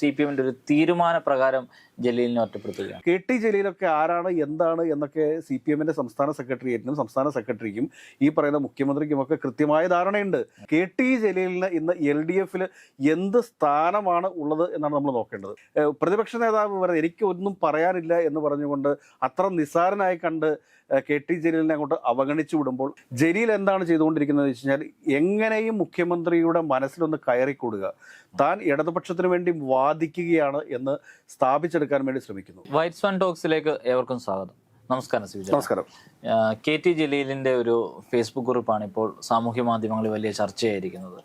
C P എമ്മിന്റെ ഒരു തീരുമാന പ്രകാരം ജലീലിനെ ഒറ്റപ്പെടുത്തുകയാണ്. കെ ടി ജലീലൊക്കെ ആരാണ് എന്താണ് എന്നൊക്കെ സി പി എമ്മിന്റെ സംസ്ഥാന സെക്രട്ടേറിയറ്റിനും സംസ്ഥാന സെക്രട്ടറിക്കും ഈ പറയുന്ന മുഖ്യമന്ത്രിക്കും ഒക്കെ കൃത്യമായ ധാരണയുണ്ട്. കെ ടി ജലീലിന് ഇന്ന് എൽ ഡി എഫിൽ എന്ത് സ്ഥാനമാണ് ഉള്ളത് എന്നാണ് നമ്മൾ നോക്കേണ്ടത്. പ്രതിപക്ഷ നേതാവ് വരെ എനിക്കൊന്നും പറയാനില്ല എന്ന് പറഞ്ഞുകൊണ്ട് അത്ര നിസ്സാരനായി കണ്ട് കെ ടി ജലീലിനെ അങ്ങോട്ട് അവഗണിച്ചു വിടുമ്പോൾ ജലീൽ എന്താണ് ചെയ്തുകൊണ്ടിരിക്കുന്നത് വെച്ച് കഴിഞ്ഞാൽ എങ്ങനെയും മുഖ്യമന്ത്രിയുടെ മനസ്സിലൊന്ന് കയറിക്കൊടുക. താൻ ഇടതുപക്ഷത്തിന് വേണ്ടി വാദിക്കുകയാണ് എന്ന് സ്ഥാപിച്ചെടുക്കാൻ വേണ്ടി ശ്രമിക്കുന്നു. വൈറ്റ്സ് വൺ ടോക്സിലേക്ക് ഏവർക്കും സ്വാഗതം. നമസ്കാരം സിവിജ നമസ്കാരം. കെ ടി ജലീലിന്റെ ഒരു ഫേസ്ബുക്ക് കുറിപ്പാണ് ഇപ്പോൾ സാമൂഹ്യ മാധ്യമങ്ങളിൽ വലിയ ചർച്ചയായിരിക്കുന്നത്.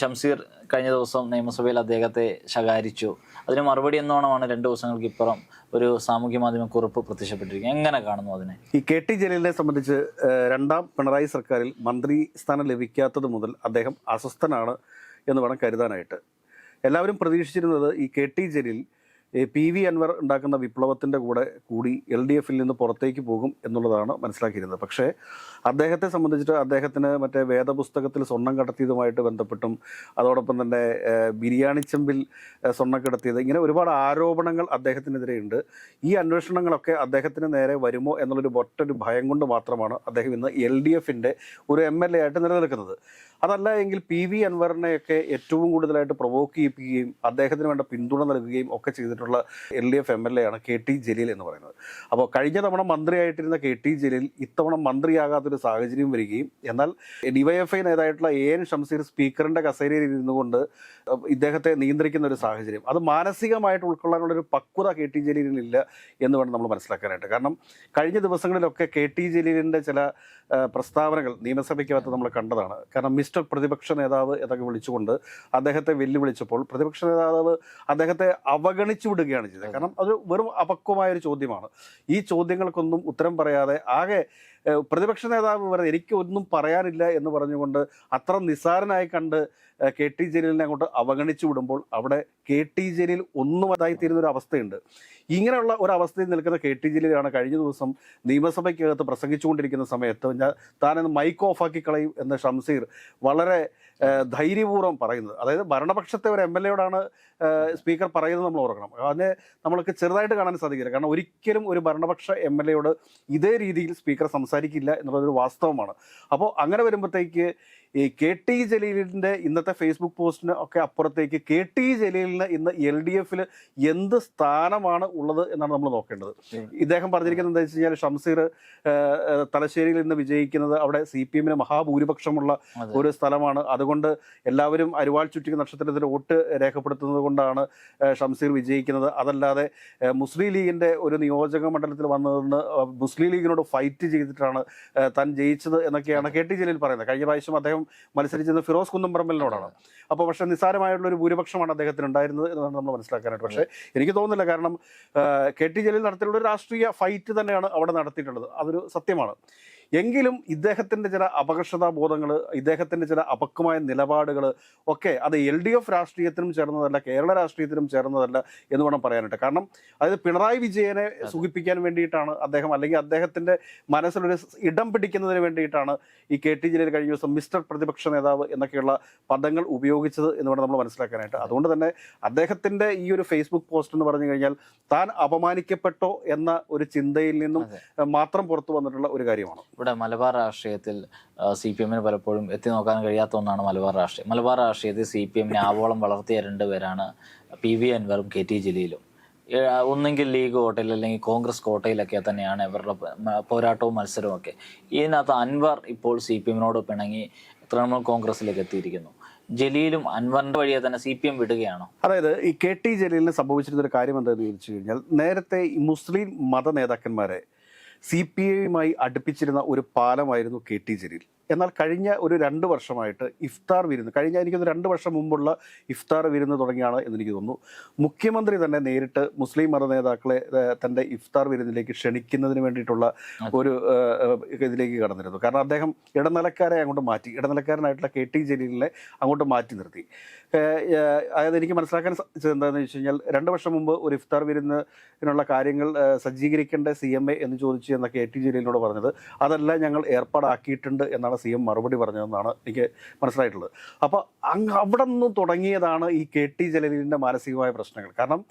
ഷംസീർ കഴിഞ്ഞ ദിവസം നിയമസഭയിൽ അദ്ദേഹത്തെ ശകാരിച്ചു. അതിന് മറുപടി എന്നോണമാണ് രണ്ട് ദിവസങ്ങൾക്ക് ഇപ്പുറം ഒരു സാമൂഹ്യ മാധ്യമ കുറിപ്പ് പ്രത്യക്ഷപ്പെട്ടിരിക്കുന്നത്. എങ്ങനെ കാണുന്നു അതിനെ? ഈ കെ ടി ജലീലിനെ സംബന്ധിച്ച് രണ്ടാം പിണറായി സർക്കാരിൽ മന്ത്രി സ്ഥാനം ലഭിക്കാത്തത് മുതൽ അദ്ദേഹം അസ്വസ്ഥനാണ് എന്ന് വേണം കരുതാനായിട്ട്. എല്ലാവരും പ്രതീക്ഷിച്ചിരുന്നത് ഈ K T Jaleel P V Anvar ഉണ്ടാക്കുന്ന വിപ്ലവത്തിന്റെ കൂടെ കൂടി എൽ ഡി എഫിൽ നിന്ന് പുറത്തേക്ക് പോകും എന്നുള്ളതാണ് മനസ്സിലാക്കിയിരുന്നത്. പക്ഷേ അദ്ദേഹത്തെ സംബന്ധിച്ചിട്ട് അദ്ദേഹത്തിന് മറ്റേ വേദപുസ്തകത്തിൽ സ്വർണം കടത്തിയതുമായിട്ട് ബന്ധപ്പെട്ടും അതോടൊപ്പം തന്നെ ബിരിയാണി ചെമ്പിൽ സ്വർണം കടത്തിയത് ഇങ്ങനെ ഒരുപാട് ആരോപണങ്ങൾ അദ്ദേഹത്തിനെതിരെയുണ്ട്. ഈ അന്വേഷണങ്ങളൊക്കെ അദ്ദേഹത്തിന് നേരെ വരുമോ എന്നുള്ളൊരു ഒറ്റൊരു ഭയം കൊണ്ട് മാത്രമാണ് അദ്ദേഹം ഇന്ന് എൽ ഡി എഫിന്റെ ഒരു എം എൽ എ ആയിട്ട് നിലനിൽക്കുന്നത്. അതല്ല എങ്കിൽ പി വി അൻവറിനെയൊക്കെ ഏറ്റവും കൂടുതലായിട്ട് പ്രൊവോക്ക് ചെയ്യിപ്പിക്കുകയും അദ്ദേഹത്തിന് വേണ്ട പിന്തുണ നൽകുകയും ഒക്കെ ചെയ്തിട്ടുള്ള L D F M L A ആണ് കെ ടി ജലീൽ എന്ന് പറയുന്നത്. അപ്പോൾ കഴിഞ്ഞ തവണ മന്ത്രിയായിട്ടിരുന്ന കെ ടി ജലീൽ ഇത്തവണ മന്ത്രിയാകാത്തൊരു സാഹചര്യം വരികയും എന്നാൽ ഡിവൈഎഫ്ഐ നേതായിട്ടുള്ള എ എൻ ഷംസീർ സ്പീക്കറിന്റെ കസേരയിൽ ഇരുന്നു കൊണ്ട് ഇദ്ദേഹത്തെ നിയന്ത്രിക്കുന്ന ഒരു സാഹചര്യം. അത് മാനസികമായിട്ട് ഉൾക്കൊള്ളാനുള്ള ഒരു പക്വത കെ ടി ജലീലിനില്ല എന്ന് വേണം നമ്മൾ മനസ്സിലാക്കാനായിട്ട്. കാരണം കഴിഞ്ഞ ദിവസങ്ങളിലൊക്കെ കെ ടി ജലീലിന്റെ ചില പ്രസ്താവനകൾ നിയമസഭയ്ക്കകത്ത് നമ്മൾ കണ്ടതാണ്. കാരണം മിസ്റ്റർ പ്രതിപക്ഷ നേതാവ് എന്നൊക്കെ വിളിച്ചുകൊണ്ട് അദ്ദേഹത്തെ വെല്ലുവിളിച്ചപ്പോൾ പ്രതിപക്ഷ നേതാവ് അദ്ദേഹത്തെ അവഗണിച്ചു വിടുകയാണ് ചെയ്തത്. കാരണം അത് വെറും അപക്വമായ ഒരു ചോദ്യമാണ്. ഈ ചോദ്യങ്ങൾക്കൊന്നും ഉത്തരം പറയാതെ ആകെ പ്രതിപക്ഷ നേതാവ് പറയുന്നത് എനിക്കൊന്നും പറയാനില്ല എന്ന് പറഞ്ഞുകൊണ്ട് അത്ര നിസ്സാരനായി കണ്ട് കെ ടി ജലീലിനെ അങ്ങോട്ട് അവഗണിച്ചു വിടുമ്പോൾ അവിടെ കെ ടി ജലീൽ ഒന്നും അതായി തീരുന്ന ഒരു അവസ്ഥയുണ്ട്. ഇങ്ങനെയുള്ള ഒരു അവസ്ഥയിൽ നിൽക്കുന്ന കെ ടി ജലീലാണ് കഴിഞ്ഞ ദിവസം നിയമസഭയ്ക്കകത്ത് പ്രസംഗിച്ചുകൊണ്ടിരിക്കുന്ന സമയത്ത് ഞാൻ താനെന്ന് മൈക്ക് ഓഫാക്കി കളയും എന്ന ഷംസീർ വളരെ ധൈര്യപൂർവം പറയുന്നത്. അതായത് ഭരണപക്ഷത്തെ ഒരു എം എൽ എയോടാണ് സ്പീക്കർ പറയുന്നത് നമ്മൾ ഓർക്കണം. അതിനെ നമ്മൾക്ക് ചെറുതായിട്ട് കാണാൻ സാധിക്കില്ല. കാരണം ഒരിക്കലും ഒരു ഭരണപക്ഷ എം എൽ എയോട് ഇതേ രീതിയിൽ സ്പീക്കർ സംസാരിക്കില്ല എന്നുള്ളതൊരു വാസ്തവമാണ്. അപ്പോൾ അങ്ങനെ വരുമ്പോഴത്തേക്ക് ഈ കെ ടി ജലീലിന്റെ ഇന്നത്തെ ഫേസ്ബുക്ക് പോസ്റ്റിന് ഒക്കെ അപ്പുറത്തേക്ക് കെ ടി ജലീലിന് ഇന്ന് എൽ ഡി എഫിൽ എന്ത് സ്ഥാനമാണ് ഉള്ളത് എന്നാണ് നമ്മൾ നോക്കേണ്ടത്. ഇദ്ദേഹം പറഞ്ഞിരിക്കുന്നത് എന്താ വെച്ച് കഴിഞ്ഞാൽ ഷംസീർ തലശ്ശേരിയിൽ നിന്ന് വിജയിക്കുന്നത് അവിടെ സി പി എമ്മിന് മഹാഭൂരിപക്ഷമുള്ള ഒരു സ്ഥലമാണ്. അതുകൊണ്ട് എല്ലാവരും അരുവാൾ ചുറ്റിക നക്ഷത്രത്തിൽ വോട്ട് രേഖപ്പെടുത്തുന്നത് കൊണ്ടാണ് ഷംസീർ വിജയിക്കുന്നത്. അതല്ലാതെ മുസ്ലിം ലീഗിന്റെ ഒരു നിയോജക മണ്ഡലത്തിൽ വന്നതെന്ന് മുസ്ലിം ലീഗിനോട് ഫൈറ്റ് ചെയ്തിട്ടാണ് താൻ ജയിച്ചത് എന്നൊക്കെയാണ് കെ ടി ജലീൽ പറയുന്നത്. കഴിഞ്ഞ പ്രാവശ്യം അദ്ദേഹം മത്സരിച്ചത് ഫിറോസ് കുന്നംപറമ്പലിനോടാണ്. അപ്പോൾ പക്ഷേ നിസ്സാരമായിട്ടുള്ള ഒരു ഭൂരിപക്ഷമാണ് അദ്ദേഹത്തിന് ഉണ്ടായിരുന്നത് എന്നാണ് നമ്മൾ മനസ്സിലാക്കാനായിട്ട്. പക്ഷേ എനിക്ക് തോന്നുന്നില്ല കാരണം കെ ടി ജലീൽ നടത്തിയിട്ടുള്ള ഒരു രാഷ്ട്രീയ ഫൈറ്റ് തന്നെയാണ് അവിടെ നടത്തിയിട്ടുള്ളത്. അതൊരു സത്യമാണ്. എങ്കിലും ഇദ്ദേഹത്തിന്റെ ചില അപകർഷതാ ബോധങ്ങൾ ഇദ്ദേഹത്തിന്റെ ചില അപക്വമായ നിലപാടുകൾ ഒക്കെ അത് എൽ ഡി എഫ് രാഷ്ട്രീയത്തിനും ചേർന്നതല്ല കേരള രാഷ്ട്രീയത്തിനും ചേർന്നതല്ല എന്ന് വേണം പറയാനായിട്ട്. കാരണം അതായത് പിണറായി വിജയനെ സുഖിപ്പിക്കാൻ വേണ്ടിയിട്ടാണ് അദ്ദേഹം അല്ലെങ്കിൽ അദ്ദേഹത്തിന്റെ മനസ്സിലൊരു ഇടം പിടിക്കുന്നതിന് വേണ്ടിയിട്ടാണ് ഈ കെ ടി ജലീൽ കഴിഞ്ഞ ദിവസം മിസ്റ്റർ പ്രതിപക്ഷ നേതാവ് എന്നൊക്കെയുള്ള പദങ്ങൾ ഉപയോഗിച്ചത് എന്ന് വേണം നമ്മൾ മനസ്സിലാക്കാനായിട്ട്. അതുകൊണ്ട് തന്നെ അദ്ദേഹത്തിന്റെ ഈ ഒരു ഫേസ്ബുക്ക് പോസ്റ്റ് എന്ന് പറഞ്ഞു കഴിഞ്ഞാൽ താൻ അപമാനിക്കപ്പെട്ടോ എന്ന ഒരു ചിന്തയിൽ നിന്നും മാത്രം പുറത്തു വന്നിട്ടുള്ള ഒരു കാര്യമാണ്. ഇവിടെ മലബാർ രാഷ്ട്രീയത്തിൽ സി പി എമ്മിന് പലപ്പോഴും എത്തി നോക്കാൻ കഴിയാത്ത ഒന്നാണ് മലബാർ രാഷ്ട്രീയം. മലബാർ രാഷ്ട്രീയത്തിൽ സി പി എമ്മിനെ ആവോളം വളർത്തിയ രണ്ടുപേരാണ് പി വി അൻവറും കെ ടി ജലീലും. ഒന്നെങ്കിൽ ലീഗ് കോട്ടയിൽ അല്ലെങ്കിൽ കോൺഗ്രസ് കോട്ടയിലൊക്കെ തന്നെയാണ് ഇവരുടെ പോരാട്ടവും മത്സരവും ഒക്കെ. ഇതിനകത്ത് അൻവർ ഇപ്പോൾ സി പി എമ്മിനോട് പിണങ്ങി തൃണമൂൽ കോൺഗ്രസിലേക്ക് എത്തിയിരിക്കുന്നു. ജലീലും അൻവറിന്റെ വഴിയെ തന്നെ സി പി എം വിടുകയാണോ? അതായത് ഈ കെ ടി ജലീലിന് സംഭവിച്ചിരുന്ന ഒരു കാര്യം എന്താണെന്ന് ചോദിച്ചു കഴിഞ്ഞാൽ നേരത്തെ ഈ മുസ്ലിം മത നേതാക്കന്മാരെ സി പി ഐയുമായി അടുപ്പിച്ചിരുന്ന ഒരു പാലമായിരുന്നു കെ ടി ജലീൽ. എന്നാൽ കഴിഞ്ഞ ഒരു രണ്ട് വർഷമായിട്ട് ഇഫ്താർ വിരുന്ന് കഴിഞ്ഞ എനിക്കൊന്ന് രണ്ട് വർഷം മുമ്പുള്ള ഇഫ്താർ വിരുന്ന് തുടങ്ങിയാണ് എന്ന് എനിക്ക് തോന്നുന്നു. മുഖ്യമന്ത്രി തന്നെ നേരിട്ട് മുസ്ലിം മത നേതാക്കളെ തന്റെ ഇഫ്താർ വിരുന്നിലേക്ക് ക്ഷണിക്കുന്നതിന് വേണ്ടിയിട്ടുള്ള ഒരു ഇതിലേക്ക് കടന്നിരുന്നു. കാരണം അദ്ദേഹം ഇടനിലക്കാരെ അങ്ങോട്ട് മാറ്റി ഇടനിലക്കാരനായിട്ടുള്ള കെ ടി ജലീലിനെ അങ്ങോട്ട് മാറ്റി നിർത്തി. അതായത് എനിക്ക് മനസ്സിലാക്കാൻ സാധിച്ചത് എന്താണെന്ന് വെച്ച് കഴിഞ്ഞാൽ രണ്ട് വർഷം മുമ്പ് ഒരു ഇഫ്താർ വിരുന്നിനുള്ള കാര്യങ്ങൾ സജ്ജീകരിക്കേണ്ട സി എം എ എന്ന് ചോദിച്ചു എന്ന കെ ടി ജലീലിനോട് പറഞ്ഞത് അതെല്ലാം ഞങ്ങൾ ഏർപ്പാടാക്കിയിട്ടുണ്ട് എന്നാണ് സി എം മറുപടി പറഞ്ഞതെന്നാണ് എനിക്ക് മനസ്സിലായിട്ടുള്ളത്. അപ്പോൾ അങ്ങ് അവിടെ നിന്ന് തുടങ്ങിയതാണ് ഈ കെ ടി ജലീലിന്റെ മാനസികമായ പ്രശ്നങ്ങൾ. കാരണം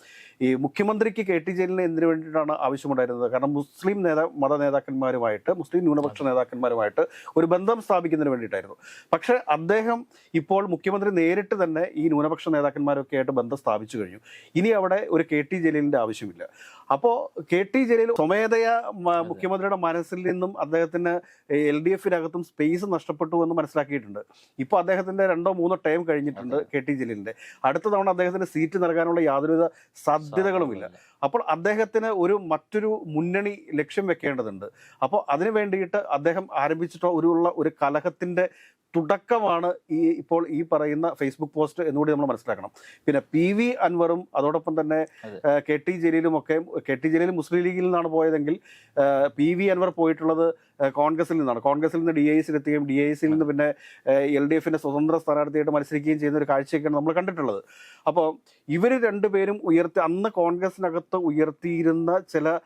ഈ മുഖ്യമന്ത്രിക്ക് കെ ടി ജലീലിന് എന്തിനു വേണ്ടിയിട്ടാണ് ആവശ്യമുണ്ടായിരുന്നത്? കാരണം മുസ്ലിം നേതാ മത നേതാക്കന്മാരുമായിട്ട് മുസ്ലിം ന്യൂനപക്ഷ നേതാക്കന്മാരുമായിട്ട് ഒരു ബന്ധം സ്ഥാപിക്കുന്നതിന് വേണ്ടിയിട്ടായിരുന്നു. പക്ഷേ അദ്ദേഹം ഇപ്പോൾ മുഖ്യമന്ത്രി നേരിട്ട് തന്നെ ഈ ന്യൂനപക്ഷ നേതാക്കന്മാരൊക്കെ ആയിട്ട് ബന്ധം സ്ഥാപിച്ചു കഴിഞ്ഞു. ഇനി അവിടെ ഒരു കെ ടി ജലീലിന്റെ ആവശ്യമില്ല. അപ്പോൾ കെ ടി ജലീൽ സ്വമേധയാ മുഖ്യമന്ത്രിയുടെ മനസ്സിൽ നിന്നും അദ്ദേഹത്തിന് എൽ ഡി എഫിനകത്തും നഷ്ടപ്പെട്ടു എന്ന് മനസ്സിലാക്കിയിട്ടുണ്ട്. ഇപ്പോൾ അദ്ദേഹത്തിന്റെ രണ്ടോ മൂന്നോ ടൈം കഴിഞ്ഞിട്ടുണ്ട് കെ ടി ജലീലിന്റെ അടുത്ത തവണ അദ്ദേഹത്തിന് സീറ്റ് നൽകാനുള്ള യാതൊരുവിധ സാധ്യതകളുമില്ല. അപ്പോൾ അദ്ദേഹത്തിന് ഒരു മറ്റൊരു മുന്നണി ലക്ഷ്യം വെക്കേണ്ടതുണ്ട്. അപ്പോൾ അതിനു വേണ്ടിയിട്ട് അദ്ദേഹം ആരംഭിച്ചിട്ടോ ഒരു ഉള്ള ഒരു കലഹത്തിന്റെ തുടക്കമാണ് ഈ ഇപ്പോൾ ഈ പറയുന്ന ഫേസ്ബുക്ക് പോസ്റ്റ് എന്നുകൂടി നമ്മൾ മനസ്സിലാക്കണം. പിന്നെ പി വി അൻവറും അതോടൊപ്പം തന്നെ കെ ടി ജലീലും ഒക്കെ കെ ടി ജലീൽ മുസ്ലിം ലീഗിൽ നിന്നാണ് പോയതെങ്കിൽ പി വി അൻവർ പോയിട്ടുള്ളത് കോൺഗ്രസിൽ നിന്നാണ്. കോൺഗ്രസിൽ നിന്ന് ഡി ഐ എത്തുകയും ഡി ഐ സിയിൽ നിന്ന് പിന്നെ എൽ ഡി എഫിന്റെ സ്വതന്ത്ര സ്ഥാനാർത്ഥിയായിട്ട് മത്സരിക്കുകയും ചെയ്യുന്ന ഒരു കാഴ്ചയൊക്കെയാണ് നമ്മൾ കണ്ടിട്ടുള്ളത്. അപ്പോൾ ഇവർ രണ്ടുപേരും ഉയർത്തി അന്ന് കോൺഗ്രസിനകത്ത് ഉയർത്തിയിരുന്ന ചില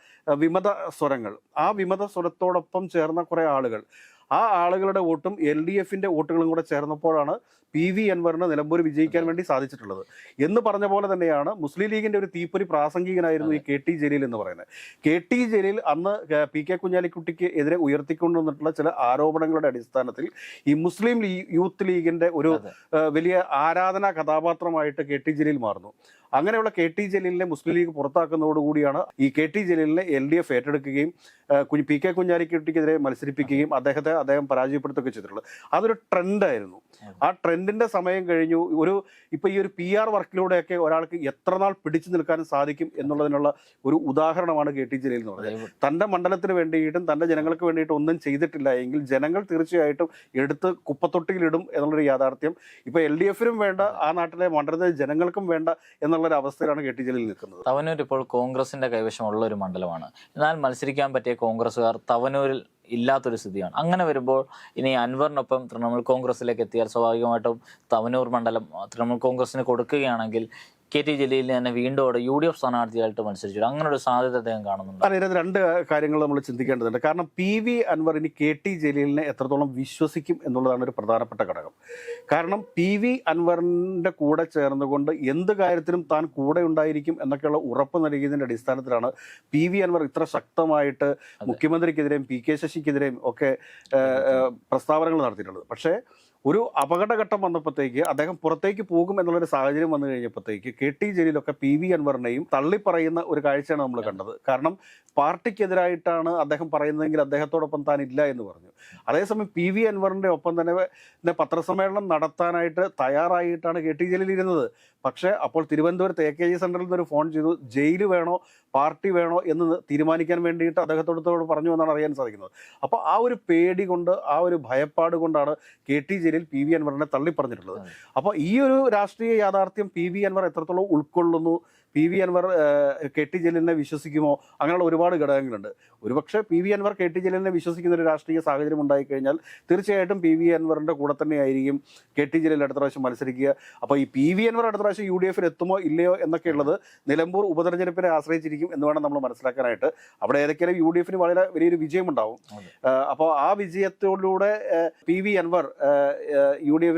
വിമത സ്വരങ്ങൾ. ആ വിമത സ്വരത്തോടൊപ്പം ചേർന്ന കുറേ ആളുകൾ. ആ ആളുകളുടെ വോട്ടും എൽ ഡി എഫിന്റെ വോട്ടുകളും കൂടെ ചേർന്നപ്പോഴാണ് പി വി അൻവറിന് നിലമ്പൂർ വിജയിക്കാൻ വേണ്ടി സാധിച്ചിട്ടുള്ളത്. എന്ന് പറഞ്ഞ പോലെ തന്നെയാണ് മുസ്ലിം ലീഗിന്റെ ഒരു തീപ്പൊരി പ്രാസംഗികനായിരുന്നു ഈ കെ ടി ജലീൽ എന്ന് പറയുന്നത്. കെ ടി ജലീൽ അന്ന് പി കെ കുഞ്ഞാലിക്കുട്ടിക്ക് എതിരെ ഉയർത്തിക്കൊണ്ടുവന്നിട്ടുള്ള ചില ആരോപണങ്ങളുടെ അടിസ്ഥാനത്തിൽ ഈ മുസ്ലിം ലീ- യൂത്ത് ലീഗിന്റെ ഒരു വലിയ ആരാധനാ കഥാപാത്രമായിട്ട് കെ ടി ജലീൽ മാറുന്നു. അങ്ങനെയുള്ള കെ ടി ജലീലിനെ മുസ്ലിം ലീഗ് പുറത്താക്കുന്നതോടുകൂടിയാണ് ഈ കെ ടി ജലീലിനെ എൽ ഡി എഫ് ഏറ്റെടുക്കുകയും പി കെ കുഞ്ഞാലിക്കുട്ടിക്കെതിരെ മത്സരിപ്പിക്കുകയും അദ്ദേഹത്തെ അദ്ദേഹം പരാജയപ്പെടുത്തുകയൊക്കെ ചെയ്തിട്ടുള്ളത് അതൊരു ട്രെൻഡായിരുന്നു ആ ട്രെൻഡിന്റെ സമയം കഴിഞ്ഞു. ഒരു ഇപ്പൊ ഈ ഒരു പി ആർ വർക്കിലൂടെയൊക്കെ ഒരാൾക്ക് എത്ര നാൾ പിടിച്ചു നിൽക്കാനും സാധിക്കും എന്നുള്ളതിനുള്ള ഒരു ഉദാഹരണമാണ് കെ ടി ജലീൽ എന്ന് പറയുന്നത്. തന്റെ മണ്ഡലത്തിന് വേണ്ടിയിട്ടും തന്റെ ജനങ്ങൾക്ക് വേണ്ടിയിട്ടും ഒന്നും ചെയ്തിട്ടില്ല എങ്കിൽ ജനങ്ങൾ തീർച്ചയായിട്ടും എടുത്ത് കുപ്പത്തൊട്ടിയിലിടും എന്നുള്ളൊരു യാഥാർത്ഥ്യം. ഇപ്പൊ എൽ ഡി എഫിനും വേണ്ട ആ നാട്ടിലെ മണ്ഡലത്തിലെ ജനങ്ങൾക്കും വേണ്ട എന്നുള്ളൊരു അവസ്ഥയിലാണ് കെ ടി ജലീൽ നിൽക്കുന്നത്. തവനൂർ ഇപ്പോൾ കോൺഗ്രസിന്റെ കൈവശമുള്ള ഒരു മണ്ഡലമാണ്. എന്നാൽ മത്സരിക്കാൻ പറ്റിയ കോൺഗ്രസ്സുകാർ തവനൂരിൽ ഇല്ലാത്തൊരു സ്ഥിതിയാണ്. അങ്ങനെ വരുമ്പോൾ ഇനി അൻവറിനൊപ്പം തൃണമൂൽ കോൺഗ്രസിലേക്ക് എത്തിയാൽ സ്വാഭാവികമായിട്ടും തവനൂർ മണ്ഡലം തൃണമൂൽ കോൺഗ്രസിന് കൊടുക്കുകയാണെങ്കിൽ കെ ടി ജലീലിനെ തന്നെ വീണ്ടും അവിടെ യു ഡി എഫ് സ്ഥാനാർത്ഥിയായിട്ട് മത്സരിച്ചു അങ്ങനെ ഒരു സാധ്യത അദ്ദേഹം കാണുന്നുണ്ട്. അല്ല ഇതിനകത്ത് രണ്ട് കാര്യങ്ങൾ നമ്മൾ ചിന്തിക്കേണ്ടതുണ്ട്. കാരണം പി വി അൻവർ ഇനി കെ ടി ജലീലിനെ എത്രത്തോളം വിശ്വസിക്കും എന്നുള്ളതാണ് ഒരു പ്രധാനപ്പെട്ട ഘടകം. കാരണം പി വി അൻവറിന്റെ കൂടെ ചേർന്നുകൊണ്ട് എന്ത് കാര്യത്തിനും താൻ കൂടെ ഉണ്ടായിരിക്കും എന്നൊക്കെയുള്ള ഉറപ്പ് നൽകിയതിന്റെ അടിസ്ഥാനത്തിലാണ് പി വി അൻവർ ഇത്ര ശക്തമായിട്ട് മുഖ്യമന്ത്രിക്കെതിരെയും പി കെ ശശിക്കെതിരെയും ഒക്കെ പ്രസ്താവനകൾ നടത്തിയിട്ടുള്ളത്. പക്ഷേ ഒരു അപകടഘട്ടം വന്നപ്പോഴത്തേക്ക് അദ്ദേഹം പുറത്തേക്ക് പോകും എന്നുള്ളൊരു സാഹചര്യം വന്നു കഴിഞ്ഞപ്പോഴത്തേക്ക് കെ ടി ജലീലൊക്കെ പി വി അൻവറിനെയും തള്ളിപ്പറയുന്ന ഒരു കാഴ്ചയാണ് നമ്മൾ കണ്ടത്. കാരണം പാർട്ടിക്കെതിരായിട്ടാണ് അദ്ദേഹം പറയുന്നതെങ്കിൽ അദ്ദേഹത്തോടൊപ്പം താൻ ഇല്ല എന്ന് പറഞ്ഞു. അതേസമയം പി വി അൻവറിന്റെ ഒപ്പം തന്നെ പത്രസമ്മേളനം നടത്താനായിട്ട് തയ്യാറായിട്ടാണ് കെ ടി ജലീൽ ഇരുന്നത്. പക്ഷേ അപ്പോൾ തിരുവനന്തപുരത്ത് എ കെ ജി സെന്ററിൽ നിന്ന് ഒരു ഫോൺ ചെയ്തു ജയിൽ വേണോ പാർട്ടി വേണോ എന്ന് തീരുമാനിക്കാൻ വേണ്ടിയിട്ട് അദ്ദേഹത്തോടത്തോട് പറഞ്ഞു എന്നാണ് അറിയാൻ സാധിക്കുന്നത്. അപ്പോൾ ആ ഒരു പേടി കൊണ്ട് ആ ഒരു ഭയപ്പാട് കൊണ്ടാണ് K T Jaleel P V അൻവറിനെ തള്ളിപ്പറഞ്ഞിട്ടുള്ളത്. അപ്പോൾ ഈ ഒരു രാഷ്ട്രീയ യാഥാർത്ഥ്യം പി വി അൻവർ എത്രത്തോളം ഉൾക്കൊള്ളുന്നു പി വി അൻവർ ഏഹ്, കെ ടി ജലീലിനെ വിശ്വസിക്കുമോ? അങ്ങനെയുള്ള ഒരുപാട് ഘടകങ്ങളുണ്ട്. ഒരുപക്ഷെ P V Anvar K T ജലീലിനെ വിശ്വസിക്കുന്ന ഒരു രാഷ്ട്രീയ സാഹചര്യം ഉണ്ടായിക്കഴിഞ്ഞാൽ തീർച്ചയായിട്ടും പി വി അൻവറിന്റെ കൂടെ തന്നെയായിരിക്കും കെ ടി ജലീൽ അടുത്ത പ്രാവശ്യം മത്സരിക്കുക. അപ്പോൾ ഈ പി വി അൻവർ അടുത്ത പ്രാവശ്യം യു ഡി എഫിൽ എത്തുമോ ഇല്ലയോ എന്നൊക്കെ ഉള്ളത് നിലമ്പൂർ ഉപതെരഞ്ഞെടുപ്പിനെ ആശ്രയിച്ചിരിക്കും എന്ന് വേണം നമ്മൾ മനസ്സിലാക്കാനായിട്ട്. അവിടെ ഏതൊക്കെയാലും യു ഡി എഫിന് വളരെ വലിയൊരു വിജയമുണ്ടാവും. അപ്പോൾ ആ വിജയത്തോടുകൂടെ P V Anvar U D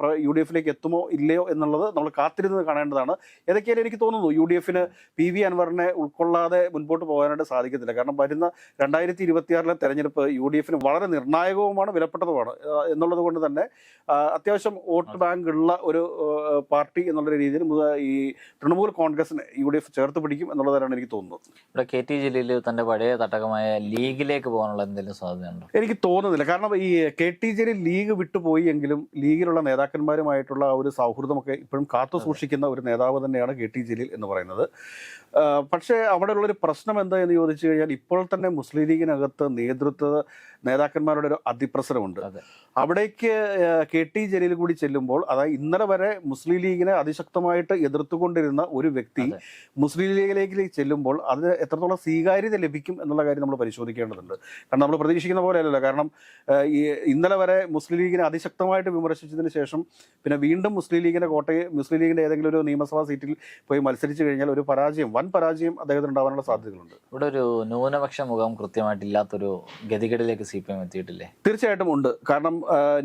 പ്ര- യു ഡി എഫിലേക്ക് എത്തുമോ ഇല്ലയോ എന്നുള്ളത് നമ്മൾ കാത്തിരുന്ന് കാണേണ്ടതാണ്. ഏതൊക്കെയാലും എനിക്ക് തോന്നുന്നു യു ഡി എഫിന് പി വി അൻവറിനെ ഉൾക്കൊള്ളാതെ മുൻപോട്ട് പോകാനായിട്ട് സാധിക്കത്തില്ല. കാരണം വരുന്ന രണ്ടായിരത്തി ഇരുപത്തിയാറിലെ തെരഞ്ഞെടുപ്പ് യു ഡി എഫിന് വളരെ നിർണായകവുമാണ് വിലപ്പെട്ടതുമാണ്. എന്നുള്ളത് കൊണ്ട് തന്നെ അത്യാവശ്യം വോട്ട് ബാങ്ക് ഉള്ള ഒരു പാർട്ടി എന്നുള്ള രീതിയിൽ ഈ തൃണമൂൽ കോൺഗ്രസിനെ യു ഡി എഫ് ചേർത്ത് പിടിക്കും എന്നുള്ളതാണ് എനിക്ക് തോന്നുന്നത്. ഇവിടെ കെ ടി ജലീൽ തന്റെ പഴയ തട്ടകമായ ലീഗിലേക്ക് പോകാനുള്ള എന്തെങ്കിലും സാധ്യതയുണ്ടോ? എനിക്ക് തോന്നുന്നില്ല. കാരണം ഈ കെ ടി ജലീൽ ലീഗ് വിട്ടുപോയി എങ്കിലും ലീഗിലുള്ള നേതാക്കന്മാരുമായിട്ടുള്ള ആ ഒരു സൗഹൃദമൊക്കെ ഇപ്പോഴും കാത്തു സൂക്ഷിക്കുന്ന ഒരു നേതാവ് തന്നെയാണ് കെ ടി ജലീൽ എന്ന് പറയുന്നത് പക്ഷേ അവിടെയുള്ളൊരു പ്രശ്നം എന്താ എന്ന് ചോദിച്ചു കഴിഞ്ഞാൽ ഇപ്പോൾ തന്നെ മുസ്ലിം ലീഗിനകത്ത് നേതൃത്വ നേതാക്കന്മാരുടെ ഒരു അതിപ്രസരമുണ്ട് അതെ. അവിടേക്ക് കെ ടി ജലീൽ കൂടി ചെല്ലുമ്പോൾ അതായത് ഇന്നലെ വരെ മുസ്ലിം ലീഗിനെ അതിശക്തമായിട്ട് എതിർത്തുകൊണ്ടിരുന്ന ഒരു വ്യക്തി. മുസ്ലിം ലീഗിലേക്ക് ചെല്ലുമ്പോൾ അത് എത്രത്തോളം സ്വീകാര്യത ലഭിക്കും എന്നുള്ള കാര്യം നമ്മൾ പരിശോധിക്കേണ്ടതുണ്ട് കാരണം നമ്മൾ പ്രതീക്ഷിക്കുന്ന പോലെ അല്ലല്ലോ കാരണം ഈ ഇന്നലെ വരെ മുസ്ലിം ലീഗിനെ അതിശക്തി അതിശക്തമായിട്ട് വിമർശിച്ചതിന് ശേഷം പിന്നെ വീണ്ടും മുസ്ലിം ലീഗിന്റെ കോട്ടയെ മുസ്ലിം ലീഗിന്റെ ഏതെങ്കിലും ഒരു നിയമസഭാ സീറ്റിൽ പോയി മത്സരിച്ചു കഴിഞ്ഞാൽ ഒരു പരാജയം വൻ പരാജയം അദ്ദേഹത്തിന് ഉണ്ടാവാനുള്ള സാധ്യതകളുണ്ട്. ഇവിടെ ഒരു ന്യൂനപക്ഷ മുഖം കൃത്യമായിട്ടില്ലാത്തൊരു ഗതികേടിലേക്ക് സി പി എം എത്തിയിട്ടില്ലേ? തീർച്ചയായിട്ടും ഉണ്ട്. കാരണം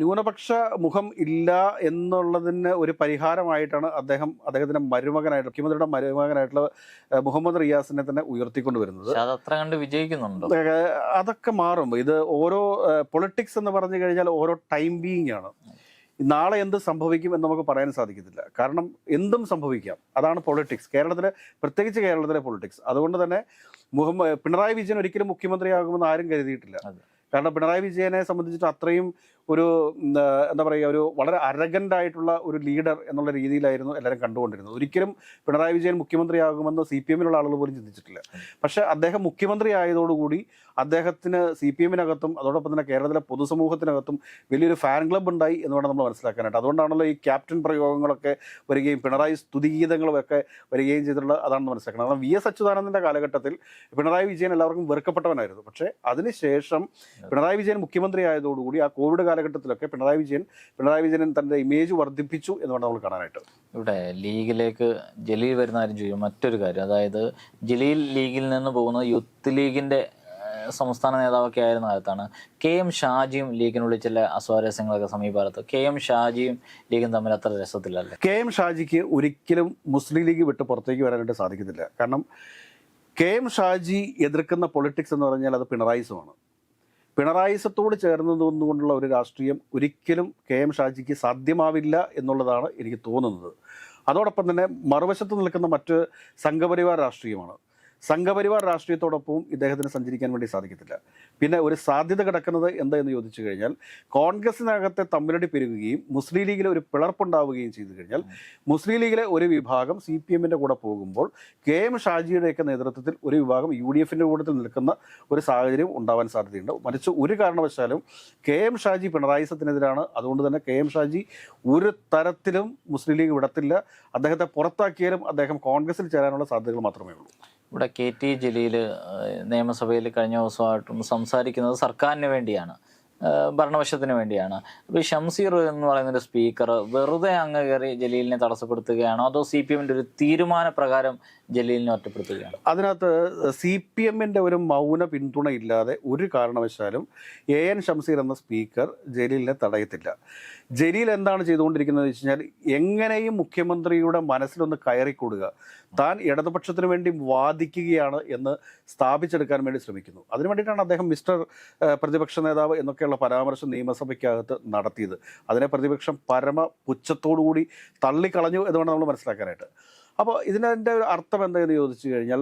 ന്യൂനപക്ഷ മുഖം ഇല്ല എന്നുള്ളതിന് ഒരു പരിഹാരമായിട്ടാണ് അദ്ദേഹം അദ്ദേഹത്തിന്റെ മരുമകനായിട്ട് മുഖ്യമന്ത്രിയുടെ മരുമകനായിട്ടുള്ള മുഹമ്മദ് റിയാസിനെ തന്നെ ഉയർത്തിക്കൊണ്ടുവരുന്നത്. അത് അത്ര കണ്ട് വിജയിക്കുന്നുണ്ടോ? അതൊക്കെ മാറും. ഇത് ഓരോ പൊളിറ്റിക്സ് എന്ന് പറഞ്ഞു കഴിഞ്ഞാൽ ഓരോ ടൈം ബീയിങ് ആണ്. നാളെ എന്ത് സംഭവിക്കും എന്ന് നമുക്ക് പറയാൻ സാധിക്കത്തില്ല. കാരണം എന്തും സംഭവിക്കാം. അതാണ് പൊളിറ്റിക്സ് കേരളത്തിലെ പ്രത്യേകിച്ച് കേരളത്തിലെ പൊളിറ്റിക്സ് അതുകൊണ്ട് തന്നെ മുഹമ്മദ് പിണറായി വിജയൻ ഒരിക്കലും മുഖ്യമന്ത്രിയാകുമെന്ന് ആരും കരുതിയിട്ടില്ല. കാരണം പിണറായി വിജയനെ സംബന്ധിച്ചിട്ട് അത്രയും ഒരു എന്താ പറയുക ഒരു വളരെ അരഗന്റായിട്ടുള്ള ഒരു ലീഡർ എന്നുള്ള രീതിയിലായിരുന്നു എല്ലാവരും കണ്ടുകൊണ്ടിരുന്നത്. ഒരിക്കലും പിണറായി വിജയൻ മുഖ്യമന്ത്രിയാകുമെന്ന് സി പി എമ്മിലുള്ള ആളുകൾ പോലും ചിന്തിച്ചിട്ടില്ല. പക്ഷേ അദ്ദേഹം മുഖ്യമന്ത്രി ആയതോടുകൂടി അദ്ദേഹത്തിന് സി പി എമ്മിനകത്തും അതോടൊപ്പം തന്നെ കേരളത്തിലെ പൊതുസമൂഹത്തിനകത്തും വലിയൊരു ഫാൻ ക്ലബ് ഉണ്ടായി എന്ന് വേണം നമ്മൾ മനസ്സിലാക്കാനായിട്ട്. അതുകൊണ്ടാണല്ലോ ഈ ക്യാപ്റ്റൻ പ്രയോഗങ്ങളൊക്കെ വരികയും പിണറായി സ്തുതിഗീതങ്ങളും ഒക്കെ വരികയും ചെയ്തിട്ടുള്ള അതാണെന്ന് മനസ്സിലാക്കണം. കാരണം വി എസ് അച്യുതാനന്ദന്റെ കാലഘട്ടത്തിൽ പിണറായി വിജയൻ എല്ലാവർക്കും വെറുക്കപ്പെട്ടവനായിരുന്നു. പക്ഷേ അതിനുശേഷം പിണറായി വിജയൻ മുഖ്യമന്ത്രി ആയതോടുകൂടി ആ കോവിഡ് കാലഘട്ടത്തിലൊക്കെ പിണറായി വിജയൻ പിണറായി വിജയൻ തന്റെ ഇമേജ് വർദ്ധിപ്പിച്ചു എന്ന് വേണം നമ്മൾ കാണാനായിട്ട്. ഇവിടെ ലീഗിലേക്ക് ജലീൽ വരുന്ന കാര്യം ചോദിക്കും. മറ്റൊരു കാര്യം അതായത് ജലീൽ ലീഗിൽ നിന്ന് പോകുന്നത് യൂത്ത് ലീഗിന്റെ ഏഹ്, സംസ്ഥാന നേതാവൊക്കെ ആയിരുന്ന കാലത്താണ് കെ എം ഷാജിയും ലീഗിനുള്ളിൽ ചില അസ്വാരസ്യങ്ങളൊക്കെ സമീപകാലത്ത്. കെ എം ഷാജിയും ലീഗും തമ്മിൽ അത്ര രസത്തിലല്ലേ? കെ എം ഷാജിക്ക് ഒരിക്കലും മുസ്ലിം ലീഗ് വിട്ട് പുറത്തേക്ക് വരാനായിട്ട് സാധിക്കത്തില്ല കാരണം കെ എം ഷാജി എതിർക്കുന്ന പൊളിറ്റിക്സ് എന്ന് പറഞ്ഞാൽ അത് പിണറായിസമാണ്. പിണറായിസത്തോട് ചേർന്ന് നിന്നുകൊണ്ടുള്ള ഒരു രാഷ്ട്രീയം ഒരിക്കലും കെ എം ഷാജിക്ക് സാധ്യമാവില്ല എന്നുള്ളതാണ് എനിക്ക് തോന്നുന്നത്. അതോടൊപ്പം തന്നെ മറുവശത്ത് നിൽക്കുന്ന മറ്റ് സംഘപരിവാർ രാഷ്ട്രീയമാണ്. സംഘപരിവാർ രാഷ്ട്രീയത്തോടൊപ്പവും ഇദ്ദേഹത്തിന് സഞ്ചരിക്കാൻ വേണ്ടി സാധിക്കത്തില്ല. പിന്നെ ഒരു സാധ്യത കിടക്കുന്നത് എന്താ എന്ന് ചോദിച്ചു കഴിഞ്ഞാൽ കോൺഗ്രസിനകത്തെ തമ്മിലടി പെരുകുകയും മുസ്ലിം ലീഗിലെ ഒരു പിളർപ്പുണ്ടാവുകയും ചെയ്തു കഴിഞ്ഞാൽ മുസ്ലിം ലീഗിലെ ഒരു വിഭാഗം സി പി എമ്മിന്റെ കൂടെ പോകുമ്പോൾ കെ എം ഷാജിയുടെയൊക്കെ നേതൃത്വത്തിൽ ഒരു വിഭാഗം യു ഡി എഫിന്റെ കൂട്ടത്തിൽ നിൽക്കുന്ന ഒരു സാഹചര്യം ഉണ്ടാവാൻ സാധ്യതയുണ്ട്. മറിച്ച് ഒരു കാരണവശാലും കെ എം ഷാജി പിണറായി സത്തിനെതിരാണ് അതുകൊണ്ട് തന്നെ കെ എം ഷാജി ഒരു തരത്തിലും മുസ്ലിം ലീഗ് വിടത്തില്ല. അദ്ദേഹത്തെ പുറത്താക്കിയാലും അദ്ദേഹം കോൺഗ്രസിൽ ചേരാനുള്ള സാധ്യതകൾ മാത്രമേ ഉള്ളൂ. ഇവിടെ കെ ടി ജലീൽ നിയമസഭയിൽ കഴിഞ്ഞ ദിവസമായിട്ടും സംസാരിക്കുന്നത് സർക്കാരിന് വേണ്ടിയാണ് ഭരണവശത്തിന് വേണ്ടിയാണ്. അപ്പോൾ ഷംസീർ എന്ന് പറയുന്ന ഒരു സ്പീക്കർ വെറുതെ അങ്ങ് കയറി ജലീലിനെ തടസ്സപ്പെടുത്തുകയാണോ? അതോ സി പി എമ്മിന്റെ ഒരു തീരുമാനപ്രകാരം ജലീലിനെ ഒറ്റപ്പെടുത്തുകയാണ്. അതിനകത്ത് സി പി എമ്മിന്റെ ഒരു മൗന പിന്തുണയില്ലാതെ ഒരു കാരണവശാലും എ എൻ ഷംസീർ എന്ന സ്പീക്കർ ജലീലിനെ തടയത്തില്ല. ജലീൽ എന്താണ് ചെയ്തുകൊണ്ടിരിക്കുന്നത് വെച്ച് കഴിഞ്ഞാൽ എങ്ങനെയും മുഖ്യമന്ത്രിയുടെ മനസ്സിലൊന്ന് കയറിക്കൂടുക. താൻ ഇടതുപക്ഷത്തിന് വേണ്ടി വാദിക്കുകയാണ് എന്ന് സ്ഥാപിച്ചെടുക്കാൻ വേണ്ടി ശ്രമിക്കുന്നു. അതിനു വേണ്ടിയിട്ടാണ് അദ്ദേഹം മിസ്റ്റർ പ്രതിപക്ഷ നേതാവ് എന്നൊക്കെയുള്ള പരാമർശം നിയമസഭയ്ക്കകത്ത് നടത്തിയത്. അതിനെ പ്രതിപക്ഷം പരമ പുച്ഛത്തോടുകൂടി തള്ളിക്കളഞ്ഞു എന്ന് വേണം നമ്മൾ മനസ്സിലാക്കാനായിട്ട്. അപ്പോൾ ഇതിന്റെ ഒരു അർത്ഥം എന്താണെന്ന് ചോദിച്ചു കഴിഞ്ഞാൽ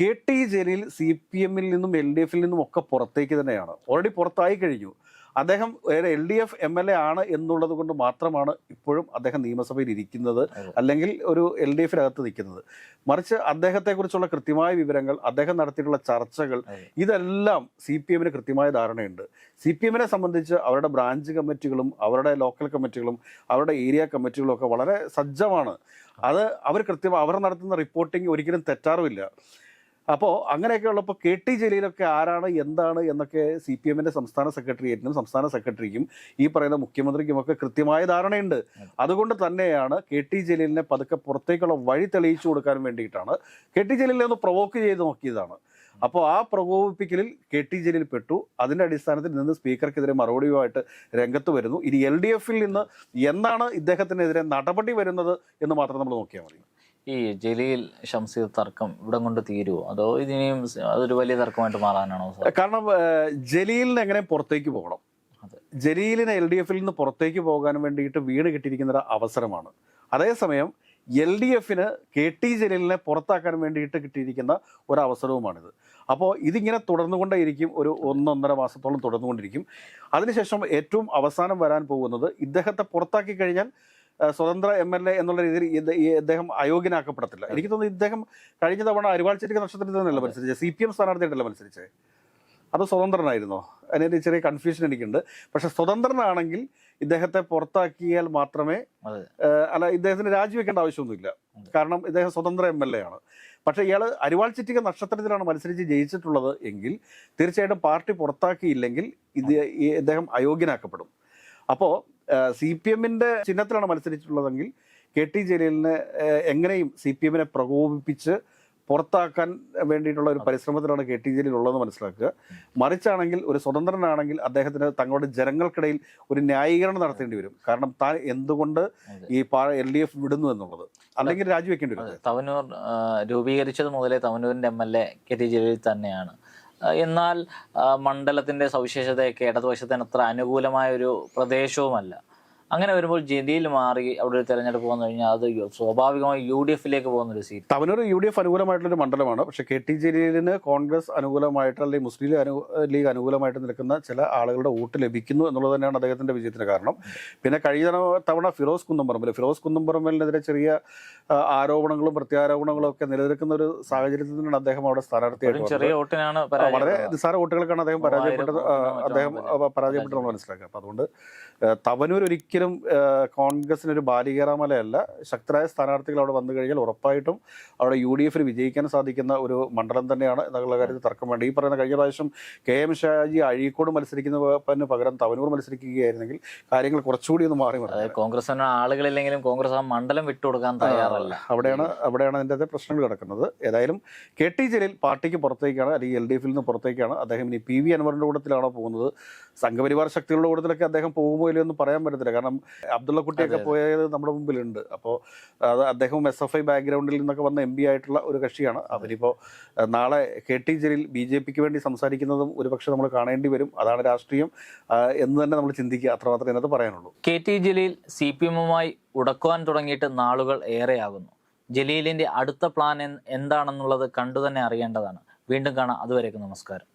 K T Jaleel C P എമ്മിൽ നിന്നും എൽ ഡി എഫിൽ നിന്നും ഒക്കെ പുറത്തേക്ക് തന്നെയാണ്. ഓൾറെഡി പുറത്തായി കഴിഞ്ഞു. അദ്ദേഹം L D F M L A ആണ് എന്നുള്ളത് കൊണ്ട് മാത്രമാണ് ഇപ്പോഴും അദ്ദേഹം നിയമസഭയിൽ ഇരിക്കുന്നത് അല്ലെങ്കിൽ ഒരു എൽ ഡി എഫിനകത്ത് നിൽക്കുന്നത്. മറിച്ച് അദ്ദേഹത്തെക്കുറിച്ചുള്ള കൃത്യമായ വിവരങ്ങൾ അദ്ദേഹം നടത്തിയിട്ടുള്ള ചർച്ചകൾ ഇതെല്ലാം സി പി എമ്മിന് കൃത്യമായ ധാരണയുണ്ട്. സി പി എമ്മിനെ സംബന്ധിച്ച് അവരുടെ ബ്രാഞ്ച് കമ്മിറ്റികളും അവരുടെ ലോക്കൽ കമ്മിറ്റികളും അവരുടെ ഏരിയ കമ്മിറ്റികളും ഒക്കെ വളരെ സജ്ജമാണ്. അത് അവർ കൃത്യം അവർ നടത്തുന്ന റിപ്പോർട്ടിംഗ് ഒരിക്കലും തെറ്റാറുമില്ല. അപ്പോൾ അങ്ങനെയൊക്കെ ഉള്ളപ്പോൾ കെ ടി ജലീലൊക്കെ ആരാണ് എന്താണ് എന്നൊക്കെ സി പി എമ്മിന്റെ സംസ്ഥാന സെക്രട്ടേറിയറ്റിനും സംസ്ഥാന സെക്രട്ടറിക്കും ഈ പറയുന്ന മുഖ്യമന്ത്രിക്കും ഒക്കെ കൃത്യമായ ധാരണയുണ്ട്. അതുകൊണ്ട് തന്നെയാണ് കെ ടി ജലീലിനെ പതുക്കെ പുറത്തേക്കുള്ള വഴി തെളിയിച്ചു കൊടുക്കാൻ വേണ്ടിയിട്ടാണ് കെ ടി ജലീലിനെ ഒന്ന് പ്രൊവോക്ക് ചെയ്ത് നോക്കിയതാണ്. അപ്പോൾ ആ പ്രകോപിപ്പിക്കലിൽ കെ ടി ജലീൽ പെട്ടു. അതിന്റെ അടിസ്ഥാനത്തിൽ നിന്ന് സ്പീക്കർക്കെതിരെ മറുപടിയുമായിട്ട് രംഗത്ത് വരുന്നു. ഇനി എൽ ഡി എഫിൽ നിന്ന് എന്താണ് ഇദ്ദേഹത്തിനെതിരെ നടപടി വരുന്നത് എന്ന് മാത്രം നമ്മൾ നോക്കിയാൽ മതി. ഈ ജലീൽ ഷംസീർ തർക്കം ഇവിടെ കൊണ്ട് തീരുമോ അതോ ഇതിനെയും അതൊരു വലിയ തർക്കമായിട്ട് മാറാനാണോ കാരണം ജലീലിന് എങ്ങനെ പുറത്തേക്ക് പോകണം. ജലീലിന് എൽ ഡി എഫിൽ നിന്ന് പുറത്തേക്ക് പോകാൻ വേണ്ടിയിട്ട് വീട് കിട്ടിയിരിക്കുന്ന ഒരു അവസരമാണ്. അതേസമയം എൽ ഡി എഫിന് കെ ടി ജലീലിനെ പുറത്താക്കാൻ വേണ്ടിയിട്ട് കിട്ടിയിരിക്കുന്ന ഒരു അവസരവുമാണിത്. അപ്പോൾ ഇതിങ്ങനെ തുടർന്നുകൊണ്ടേയിരിക്കും ഒരു ഒന്നൊന്നര മാസത്തോളം തുടർന്നുകൊണ്ടിരിക്കും. അതിനുശേഷം ഏറ്റവും അവസാനം വരാൻ പോകുന്നത് ഇദ്ദേഹത്തെ പുറത്താക്കി കഴിഞ്ഞാൽ സ്വതന്ത്ര എം എൽ എ എന്നുള്ള രീതിയിൽ ഇദ്ദേഹം അയോഗ്യനാക്കപ്പെടത്തില്ല. എനിക്ക് തോന്നുന്നു ഇദ്ദേഹം കഴിഞ്ഞ തവണ അരിവാൾ ചെട്ടിക്ക് നക്ഷത്രത്തിൽ തന്നെയല്ല മത്സരിച്ചത്? സി പി എം സ്ഥാനാർത്ഥിയായിട്ടല്ല മത്സരിച്ചത്? അത് സ്വതന്ത്രനായിരുന്നോ? അതിനൊരു ചെറിയ കൺഫ്യൂഷൻ എനിക്കുണ്ട്. പക്ഷെ സ്വതന്ത്രനാണെങ്കിൽ ഇദ്ദേഹത്തെ പുറത്താക്കിയാൽ മാത്രമേ അല്ല ഇദ്ദേഹത്തിന് രാജിവെക്കേണ്ട ആവശ്യമൊന്നുമില്ല. കാരണം ഇദ്ദേഹം സ്വതന്ത്ര എം എൽ എ ആണ്. പക്ഷേ ഇയാൾ അരിവാൾ ചിറ്റിക നക്ഷത്രത്തിലാണ് മത്സരിച്ച് ജയിച്ചിട്ടുള്ളത് എങ്കിൽ തീർച്ചയായിട്ടും പാർട്ടി പുറത്താക്കിയില്ലെങ്കിൽ ഇത് ഇദ്ദേഹം അയോഗ്യനാക്കപ്പെടും. അപ്പോൾ സി പി എമ്മിന്റെ ചിഹ്നത്തിലാണ് മത്സരിച്ചിട്ടുള്ളതെങ്കിൽ കെ ടി ജലീലിനെ എങ്ങനെയും സി പി എമ്മിനെ പ്രകോപിപ്പിച്ച് പുറത്താക്കാൻ വേണ്ടിയിട്ടുള്ള ഒരു പരിശ്രമത്തിലാണ് കെ ടി ജലീൽ ഉള്ളതെന്ന് മനസ്സിലാക്കുക. മറിച്ചാണെങ്കിൽ ഒരു സ്വതന്ത്രനാണെങ്കിൽ അദ്ദേഹത്തിന് തങ്ങളുടെ ജനങ്ങൾക്കിടയിൽ ഒരു ന്യായീകരണം നടത്തേണ്ടി വരും. കാരണം താൻ എന്തുകൊണ്ട് ഈ എൽ ഡി എഫ് വിടുന്നു എന്നുള്ളത്? അല്ലെങ്കിൽ രാജിവെക്കേണ്ടി വരും. തവനൂർ രൂപീകരിച്ചത് മുതലേ തവനൂരിന്റെ M L A K T Jaleel തന്നെയാണ്. എന്നാൽ മണ്ഡലത്തിന്റെ സവിശേഷതയൊക്കെ ഇടതുവശത്തിന് അത്ര അനുകൂലമായ ഒരു പ്രദേശവുമല്ല. അങ്ങനെ വരുമ്പോൾ ജതിയിൽ മാറി അവിടെ ഒരു തെരഞ്ഞെടുപ്പ് വന്നു കഴിഞ്ഞാൽ അത് സ്വാഭാവികമായി യു ഡി എഫിലേക്ക് പോകുന്ന ഒരു seat Thavanur U D F അനുകൂലമായിട്ടുള്ളൊരു മണ്ഡലമാണ്. പക്ഷെ കെ ടി ജലീലിന് കോൺഗ്രസ് അനുകൂലമായിട്ട് അല്ലെങ്കിൽ മുസ്ലിം ലീഗ് അനു ലീഗ് അനുകൂലമായിട്ട് നിൽക്കുന്ന ചില ആളുകളുടെ വോട്ട് ലഭിക്കുന്നു എന്നുള്ളത് തന്നെയാണ് അദ്ദേഹത്തിന്റെ വിജയത്തിന് കാരണം. പിന്നെ കഴിഞ്ഞ തവണ- ഫിറോസ് കുന്നംപറമ്പിൽ ഫിറോസ് കുന്നംപറമ്പലിനെതിരെ ചെറിയ ആരോപണങ്ങളും പ്രത്യാരോപണങ്ങളും ഒക്കെ നിലനിൽക്കുന്ന ഒരു സാഹചര്യത്തിൽ നിന്നാണ് അദ്ദേഹം അവിടെ സ്ഥാനാർത്ഥിയായിട്ട് ചെറിയ വോട്ടിനാണ് വളരെ നിസ്സാര വോട്ടുകൾക്കാണ് അദ്ദേഹം പരാജയപ്പെട്ടത്. അദ്ദേഹം പരാജയപ്പെട്ടതെന്ന് മനസ്സിലാക്കുക. അപ്പം അതുകൊണ്ട് തവനൂർ ഒരിക്കലും ആ, കോൺഗ്രസിന് ഒരു ബാലികേറാമലയല്ല. ശക്തരായ സ്ഥാനാർത്ഥികൾ അവിടെ വന്നു കഴിഞ്ഞാൽ ഉറപ്പായിട്ടും അവിടെ യു ഡി എഫിന് വിജയിക്കാൻ സാധിക്കുന്ന ഒരു മണ്ഡലം തന്നെയാണ് എന്നുള്ള കാര്യത്തിൽ തർക്കം വേണ്ട. ഈ പറയുന്ന കഴിഞ്ഞ പ്രാവശ്യം കെ എം ഷാജി അഴീക്കോട് മത്സരിക്കുന്നതിന് പകരം തവനൂർ മത്സരിക്കുകയായിരുന്നെങ്കിൽ കാര്യങ്ങൾ കുറച്ചുകൂടി ഒന്ന് മാറി മാറി അതായത് കോൺഗ്രസിന് ആളുകളില്ലെങ്കിലും കോൺഗ്രസ് ആ മണ്ഡലം വിട്ടുകൊടുക്കാൻ തയ്യാറല്ല. അവിടെയാണ് അവിടെയാണ് അതിന്റെ പ്രശ്നങ്ങൾ കിടക്കുന്നത്. ഏതായാലും കെ ടി ജലീൽ പാർട്ടിക്ക് പുറത്തേക്കാണ് അല്ലെങ്കിൽ എൽ ഡി എഫിൽ നിന്ന് പുറത്തേക്കാണ് അദ്ദേഹം ഇനി പി വി അൻവറിന്റെ കൂട്ടത്തിലാണോ പോകുന്നത്? സംഘപരിവാർ ശക്തികളുടെ കൂട്ടത്തിലൊക്കെ അദ്ദേഹം പോകുമോ ഇല്ലയോ എന്ന് പറയാൻ പറ്റത്തില്ല. കാരണം അബ്ദുള്ള കുട്ടിയൊക്കെ പോയത് നമ്മുടെ മുമ്പിലുണ്ട്. അപ്പോൾ അത് അദ്ദേഹം എസ് എഫ് ഐ ബാക്ക്ഗ്രൗണ്ടിൽ നിന്നൊക്കെ വന്ന എം പി ആയിട്ടുള്ള ഒരു കക്ഷിയാണ്. അവരിപ്പോൾ നാളെ K T Jaleel B J പിക്ക് വേണ്ടി സംസാരിക്കുന്നതും ഒരുപക്ഷെ നമ്മൾ കാണേണ്ടി വരും. അതാണ് രാഷ്ട്രീയം എന്ന് തന്നെ നമ്മൾ ചിന്തിക്കുക. അത്രമാത്രം ഇതിനകത്ത് പറയാനുള്ളൂ. K T Jaleel C P എമ്മുമായി ഉടക്കുവാൻ തുടങ്ങിയിട്ട് നാളുകൾ ഏറെയാകുന്നു. ജലീലിന്റെ അടുത്ത പ്ലാൻ എന്താണെന്നുള്ളത് കണ്ടു തന്നെ അറിയേണ്ടതാണ്. വീണ്ടും കാണാം. അതുവരേക്കും നമസ്കാരം.